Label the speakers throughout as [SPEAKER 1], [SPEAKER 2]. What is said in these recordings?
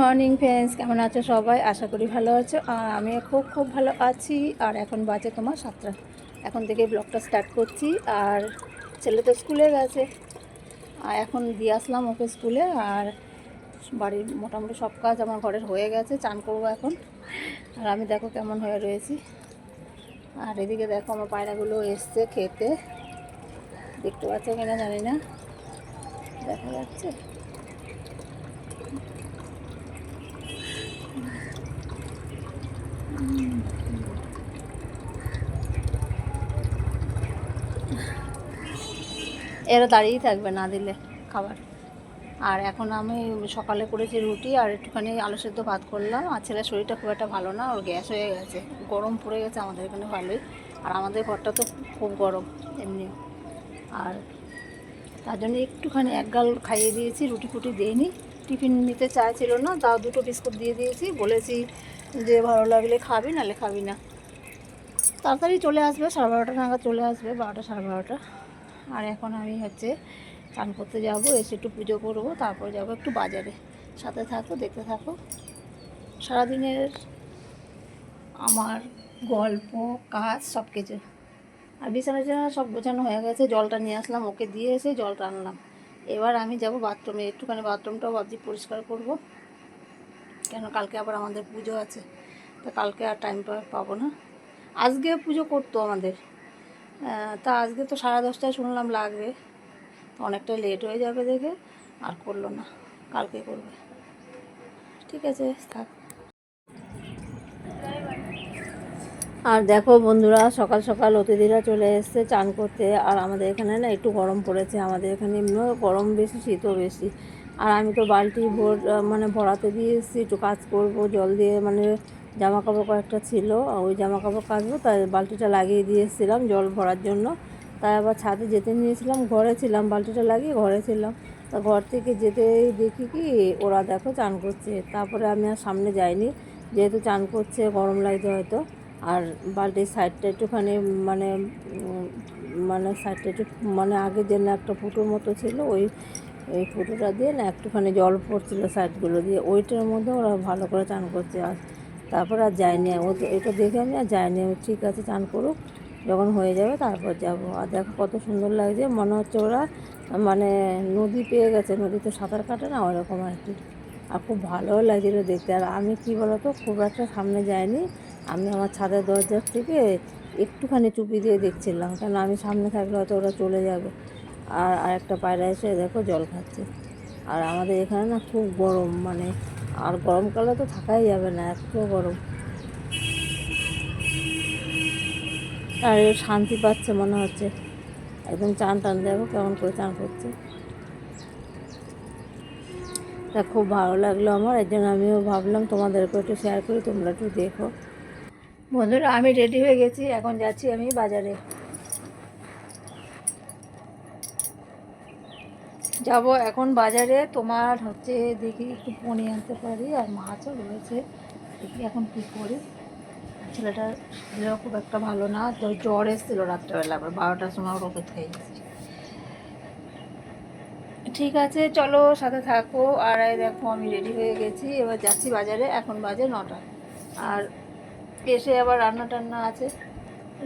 [SPEAKER 1] Morning friends, কেমন আছো সবাই? আশা করি ভালো আছো। আর আমি খুব খুব ভালো আছি। আর এখন বাজে তোমার সাতটা। এখন থেকে ব্লগটা স্টার্ট করছি। আর ছেলে তো স্কুলে গেছে। আর এখন দিয়ে আসলাম ওকে স্কুলে। আর বাড়ির মোটামুটি সব কাজ আমার ঘরের হয়ে গেছে। চান করব এখন। আর আমি দেখো কেমন হয়ে রয়েছি। আর এদিকে দেখো আমার পায়রাগুলো এসছে খেতে। দেখতে পাচ্ছ কিনা জানি না। দেখা যাচ্ছে। এরা দাঁড়িয়েই থাকবে না দিলে খাবার। আর এখন আমি সকালে করেছি রুটি আর একটুখানি আলু সেদ্ধ ভাত করলাম। আর ছেলের শরীরটা খুব একটা ভালো না, ওর গ্যাস হয়ে গেছে। গরম পড়ে গেছে আমাদের এখানে ভালোই। আর আমাদের ঘরটা তো খুব গরম এমনি। আর তার জন্য একটুখানি এক গাল খাইয়ে দিয়েছি, রুটি ফুটি দিইনি। টিফিন নিতে চাইছিল না, তাও দুটো বিস্কুট দিয়ে দিয়েছি। বলেছি যে ভালো লাগলে খাবি, নাহলে খাবি না। তাড়াতাড়ি চলে আসবে, সাড়ে বারোটা নাগাদ চলে আসবে, বারোটা সাড়ে বারোটা। আর এখন আমি হচ্ছে চান করতে যাব, এসে একটু পুজো করব, তারপর যাব একটু বাজারে। সাথে থাকো, দেখতে থাকো। সারাদিনের আমার গল্প, কাজ সব কিছু আর বিছানা টিছানা সব গোছানো হয়ে গেছে, জলটা নিয়ে আসলাম, ওকে দিয়ে এসে জলটা আনলাম এবার আমি যাব বাথরুমে, একটুখানি বাথরুমটাও ভাবছি পরিষ্কার করব। কেন কালকে আবার আমাদের পুজো আছে, তো কালকে আর টাইম পাবো না। আজকে পুজো করতো আমাদের। তা আজকে তো সাড়ে দশটায় শুনলাম লাগবে। অনেকটা লেট হয়ে যাবে দেখে। আর করল না। কালকে করবে। ঠিক আছে, থাক। আর দেখো বন্ধুরা, সকাল সকাল অতিথিরা চলে এসছে চান করতে। আর আমাদের এখানে না একটু গরম পড়েছে। আমাদের এখানে এমনিও গরম বেশি, শীতও বেশি। আর আমি তো বালতি ভোর মানে ভরাতে দিয়ে এসেছি, একটু কাজ করব, জল দিয়ে মানে জামা কাপড় কয়েকটা ছিল ওই জামা কাপড় কাচবো, তাই বালতিটা লাগিয়ে দিয়ে এসেছিলাম জল ভরার জন্য। তাই আবার ছাদে যেতে নিয়েছিলাম, ঘরে ছিলাম, বালতিটা লাগিয়ে ঘরে ছিলাম। তা ঘর থেকে যেতে দেখি কি, ওরা দেখো চান করছে। তারপরে আমি আর সামনে যাইনি, যেহেতু চান করছে, গরম লাগছে হয়তো। আর বালতির সাইডটা একটুখানি মানে মানে সাইডটা একটু মানে আগে যে না একটা ফুটোর মতো ছিল, ওই ওই ফুটোটা দিয়ে না একটুখানি জল পড়ছিল সাইডগুলো দিয়ে। ওইটার মধ্যে ওরা ভালো করে চান করছে। আর তারপর আর যায়নি। ও এটা দেখে আমি আর যাইনি আমি ঠিক আছে, চান করুক, যখন হয়ে যাবে তারপর যাব। আর দেখো কত সুন্দর লাগছে, মনে হচ্ছে ওরা মানে নদী পেয়ে গেছে। নদীতে সাঁতার কাটে না ওরকম আর কি। আর খুব ভালোও লাগছিল দেখতে। আর আমি কি বলতো, খুব একটা সামনে যাইনি। আমি আমার ছাদের দরজার থেকে একটুখানি চুপি দিয়ে দেখছিলাম। কারণ আমি সামনে থাকলে হয়তো ওরা চলে যাবে। আর আরেকটা পায়রা এসে দেখো জল খাচ্ছে। আর আমাদের এখানে না খুব গরম মানে আর গরমকালে তো থাকাই যাবে না, এত গরম। আর শান্তি পাচ্ছে মনে হচ্ছে। একদম চান টান দেখো কেমন করে চান করছে। তা খুব ভালো লাগল আমার, এর জন্য আমিও ভাবলাম তোমাদেরকে একটু শেয়ার করি, তোমরা একটু দেখো। বন্ধুরা, আমি রেডি হয়ে গেছি, এখন যাচ্ছি আমি বাজারে। যাব এখন বাজারে। তোমার হচ্ছে দেখি একটু পনির আনতে পারি। আর মাছও রয়েছে দেখি এখন কী করি। ছেলেটার শরীরও খুব একটা ভালো না। তো জ্বর এসেছিল রাত্রেবেলা, আবার বারোটার সময় ওর ওষুধ খেয়ে গেছি ঠিক আছে, চলো সাথে থাকো। আর দেখো, আমি রেডি হয়ে গেছি। এবার যাচ্ছি বাজারে, এখন বাজে নটা। আর এসে আবার রান্না টান্না আছে।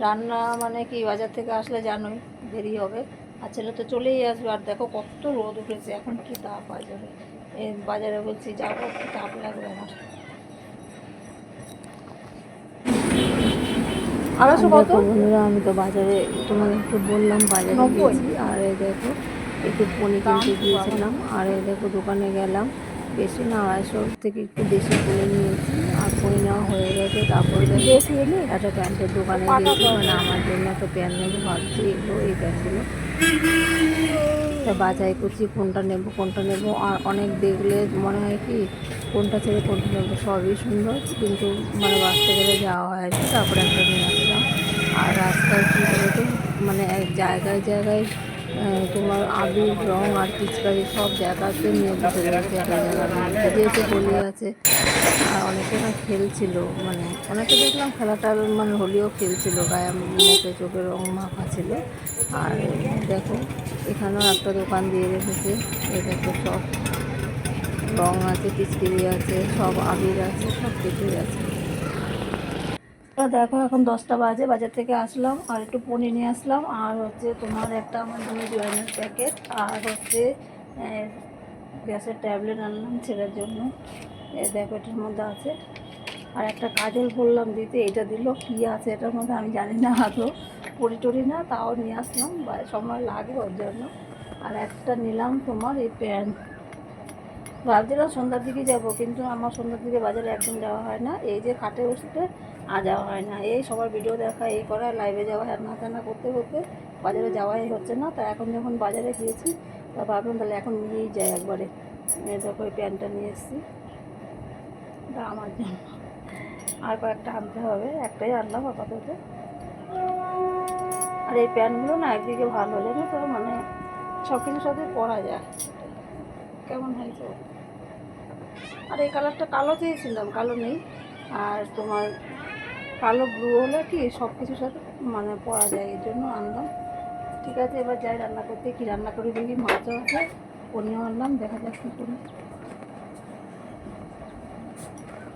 [SPEAKER 1] রান্না মানে কি, বাজার থেকে আসলে জানোই, দেরি হবে। আর ছেলে তো চলেই আসবে। আর দেখো কত রোদ উঠেছে এখন কি তাপ বাজারে? বাজারে বলছি যাব কি তাপ লাগবে আমার আড়াইশো কত? বন্ধুরা আমি তো বাজারে তোমাকে একটু বললাম বাজারে। গেছি আর এই দেখো একটু পনির কিনতে গিয়েছিলাম। আর এই দেখো দোকানে গেলাম। বেশি না আড়াইশো থেকে একটু বেশি করে নিয়েছি। আর পনির নেওয়া হয়ে গেছে। তারপরে একটা প্যান্টের দোকানে গিয়েছি মানে আমার জন্য একটা প্যান্ট নেব ভাবছি এগুলো এই প্যান্টগুলো। তা বাছাই করছি, কোনটা নেব কোনটা নেব। আর অনেক দেখলে মনে হয় কি, কোনটা ছেড়ে কোনটা নেব, সবই সুন্দর। কিন্তু মানে বাঁচতে গেলে যাওয়া হয় আর তারপরে একটা নিয়ে আসলাম। আর রাস্তায় কী বলতো মানে এক জায়গায় জায়গায় তোমার আবির, রং আর পিচকারি সব জায়গাতে নিয়ে বসে রয়েছে, একটা জায়গার মধ্যে। দিয়েছে আছে আর অনেকে না খেলছিল মানে অনেকে দেখলাম খেলাটা মানে হোলিও খেলছিল, গায়ে মুখে চোখে রং মাখা ছিল। আর দেখো, এখানেও একটা দোকান দিয়ে রেখেছে, এটা দেখো সব রং আছে পিচকিরি আছে, সব আবির আছে, সব কিছুই আছে। তো দেখো, এখন দশটা বাজে, বাজার থেকে আসলাম, আর একটু পনির নিয়ে আসলাম, আর হচ্ছে তোমার একটা আমার জন্য জয়েনের প্যাকেট আর হচ্ছে গ্যাসের ট্যাবলেট আনলাম ছেলের জন্য। এটার মধ্যে আছে। আর একটা কাজল বললাম দিতে, এটা দিল, কী আছে এটার মধ্যে আমি জানি না। আদৌ পরি টরি না, তাও নিয়ে আসলাম, বা সময় লাগে ওর জন্য। আর একটা নিলাম তোমার এই প্যান্ট ভাবছিলাম সন্ধ্যার দিকে যাব, কিন্তু আমার সন্ধ্যার দিকে বাজারে একদম যাওয়া হয় না। এই যে খাটে বসতে, আর যাওয়া হয় না। এই সবার ভিডিও দেখা, এই করা লাইভে যাওয়া হ্যানা ত্যানা করতে করতে বাজারে যাওয়াই হচ্ছে না। তা এখন যখন বাজারে গিয়েছি তা ভাবলাম তাহলে এখন নিয়েই যাই একবারে। দেখো ওই প্যান্টটা নিয়ে এসেছি। এটা আমার জন্য। আর কয়েকটা আনতে হবে, একটাই আনলাম আপাতত। আর এই প্যান্টগুলো না একদিকে ভালো জানো তো মানে সব সাথে পরা যায়। কেমন হয়েছে আর এই কালারটা কালো চেয়েছিলাম, কালো নেই। আর তোমার কালো ব্লু হলে কি সব কিছুর সাথে মানে পরা যায়, এই জন্য আনলাম। ঠিক আছে, এবার যাই রান্না করতে। কি রান্না করি দেখি মাছও আছে পনিও আনলাম, দেখা যাক কী করি।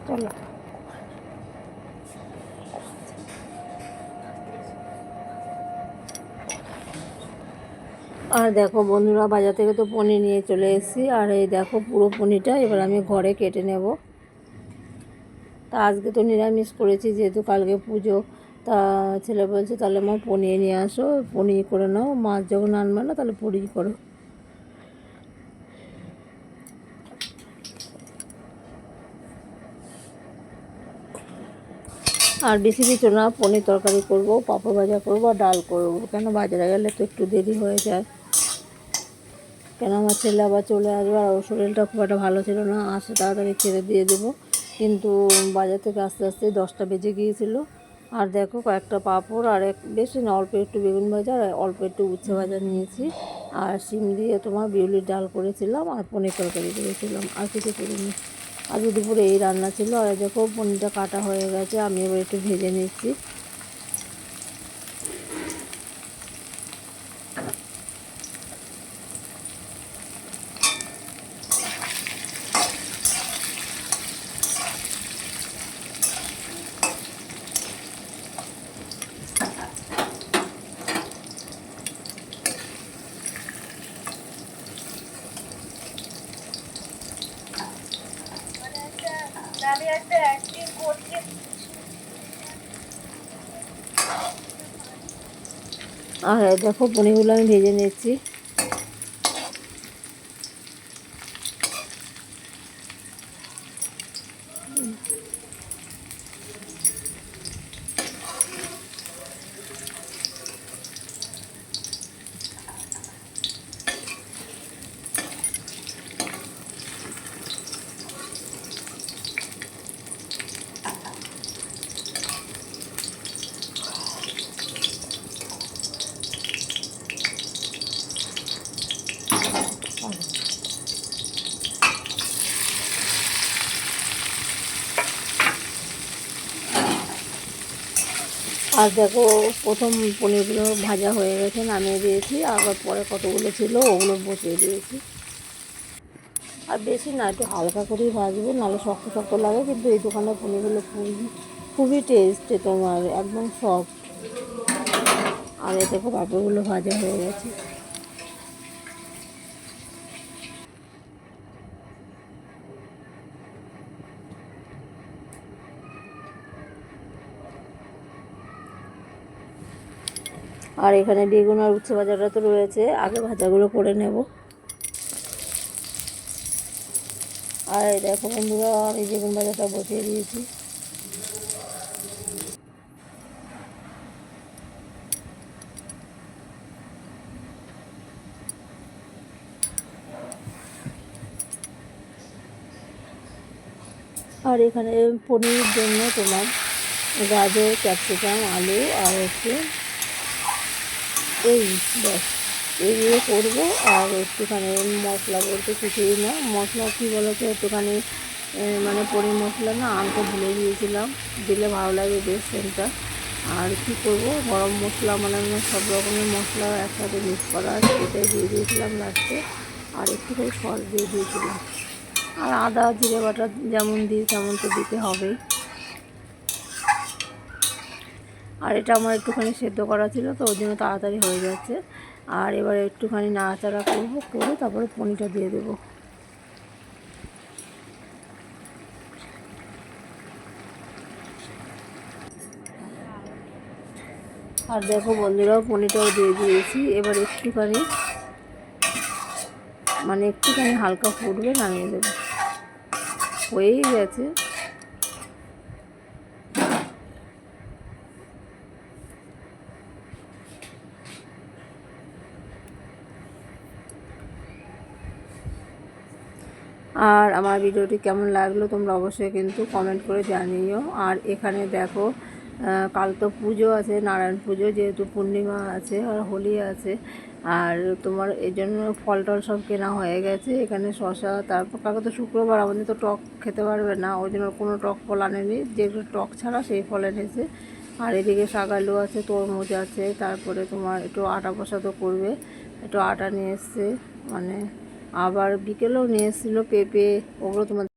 [SPEAKER 1] চলো। আর দেখো বন্ধুরা, বাজার থেকে তো পনির নিয়ে চলে এসেছি, আর এই দেখো পুরো পনিরটা এবার আমি ঘরে কেটে নেব। তা আজকে তো নিরামিষ করেছি, যেহেতু কালকে পুজো। তা ছেলে বলছে, তাহলে মা পনির নিয়ে আসো, পনির করে নাও মাছ যখন আনবে না, তাহলে পনির করো। আর বেশি কিছু না, পনির তরকারি করব, পাঁপড় ভাজা করব আর ডাল করব। কেন বাজারে গেলে তো একটু দেরি হয়ে যায়। কেন আমার ছেলে আবার চলে আসবে আর ওর শরীরটা খুব একটা ভালো ছিল না, আসে তাড়াতাড়ি ছেড়ে দিয়ে দেবো। কিন্তু বাজার থেকে আস্তে আস্তে দশটা বেজে গিয়েছিল। আর দেখো কয়েকটা পাঁপড়, আর এক বেশি না অল্প একটু বেগুন ভাজা আর অল্প একটু উচ্ছে ভাজা নিয়েছি। আর শিম দিয়ে তোমার বিউলির ডাল করেছিলাম আর পনির তরকারি করেছিলাম। আর কিছু করিনি। আজকে দুপুরে এই রান্না ছিল। আর দেখো পনিরটা কাটা হয়ে গেছে, আমি এবার একটু ভেজে নিচ্ছি। আর দেখো পনিরগুলো আমি ভেজে নিচ্ছি আর দেখো, প্রথম পনিরগুলো ভাজা হয়ে গেছে, নামিয়ে দিয়েছি। আবার পরে কতগুলো ছিল, ওগুলো বসিয়ে দিয়েছি। আর বেশি না, একটু হালকা করেই ভাজবো, নাহলে শক্ত শক্ত লাগে, কিন্তু এই দোকানের পনিরগুলো খুবই খুবই টেস্টে তোমার, একদম সফট আর এতে পাঁপড়গুলো ভাজা হয়ে গেছে। আর এখানে বেগুন আর উচ্ছে ভাজাটা তো রয়েছে। আগে ভাজাগুলো করে নেব। আর দেখো বন্ধুরা, আমি বেগুন ভাজাটা বসিয়ে দিয়েছি। আর এখানে পনিরের জন্য তোমার গাজর, ক্যাপসিকাম, আলু আর হচ্ছে এই ব্যাস, এই করব আর একটুখানি মশলা বলতে কিছুই না। মশলা কী বলতো, একটুখানি মানে পনির মশলা না আনতে ভুলে গিয়েছিলাম, দিলে ভালো লাগে বেশ সেন্টটা আর কী করব, গরম মশলা মানে সব রকমের মশলা একসাথে মিক্স করা আছে এটাই দিয়ে দিয়েছিলাম লাস্টে আর একটুখানি সস দিয়ে দিয়েছিলাম। আর আদা, জিরে বাটা যেমন দিই, তেমন তো দিতে হবেই। আর এটা আমার একটুখানি সেদ্ধ করা ছিল, তো ওই জন্য তাড়াতাড়ি হয়ে যাচ্ছে। আর এবার একটুখানি নাড়াচাড়া করব, করে তারপরে পনিরটা দিয়ে দেবো। আর দেখো বন্ধুরাও পনিরটাও দিয়ে দিয়েছি। এবার একটুখানি মানে একটুখানি হালকা ফুটবে, নামিয়ে দেবো। হয়েই গেছে। আর আমার ভিডিওটি কেমন লাগল তোমরা অবশ্যই কিন্তু কমেন্ট করে জানিও। আর এখানে দেখো কাল তো পুজো আছে, নারায়ণ পুজো, যেহেতু পূর্ণিমা আছে আর হোলি আছে, আর তোমার এই জন্য ফল টল সব কেনা হয়ে গেছে। এখানে শশা তারপর কালকে তো শুক্রবার, আমাদের তো টক খেতে পারবে না, ওই জন্য কোনো টক ফল আনেনি। যেগুলো টক ছাড়া সেই ফল এনেছে। আর এদিকে শাকালু আছে, তরমুজ আছে, তারপরে তোমার একটু আটা প্রসাদও করবে। একটু আটা নিয়ে এসছে মানে আবার বিকেলেও নিয়ে এসেছিল পেঁপে ওগুলো তোমার